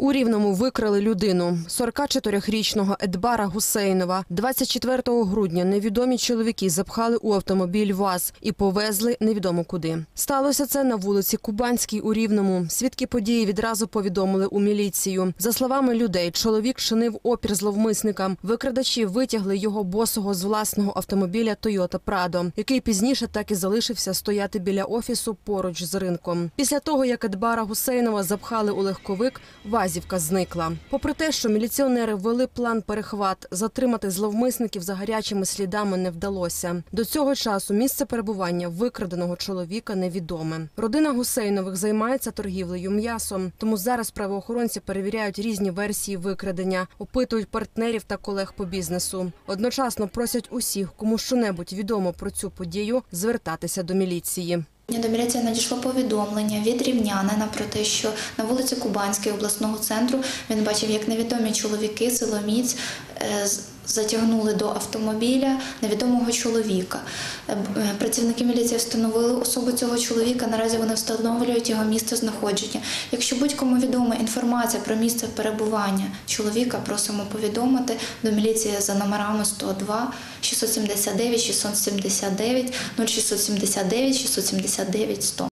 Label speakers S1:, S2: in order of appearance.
S1: У Рівному викрали людину 44-річного Едбара Гусейнова. 24 грудня невідомі чоловіки запхали у автомобіль ВАЗ і повезли невідомо куди. Сталося це на вулиці Кубанській у Рівному. Свідки події відразу повідомили у міліцію. За словами людей, чоловік чинив опір зловмисникам. Викрадачі витягли його босого з власного автомобіля Toyota Prado, який пізніше так і залишився стояти біля офісу поруч з ринком. Після того, як Едбара Гусейнова запхали у легковик, вазівка зникла. Попри те, що міліціонери ввели план перехват, затримати зловмисників за гарячими слідами не вдалося. До цього часу місце перебування викраденого чоловіка невідоме. Родина Гусейнових займається торгівлею м'ясом, тому зараз правоохоронці перевіряють різні версії викрадення, опитують партнерів та колег по бізнесу. Одночасно просять усіх, кому щонебудь відомо про цю подію, звертатися до міліції.
S2: До міліції надійшло повідомлення від рівнянина про те, що на вулиці Кубанській обласного центру він бачив, як невідомі чоловіки, силоміць е, затягнули до автомобіля невідомого чоловіка. Е, е, Працівники міліції встановили особу цього чоловіка. Наразі вони встановлюють його місце знаходження. Якщо будь-кому відома інформація про місце перебування чоловіка, просимо повідомити до міліції за номерами 102 679 679 0679 679 100.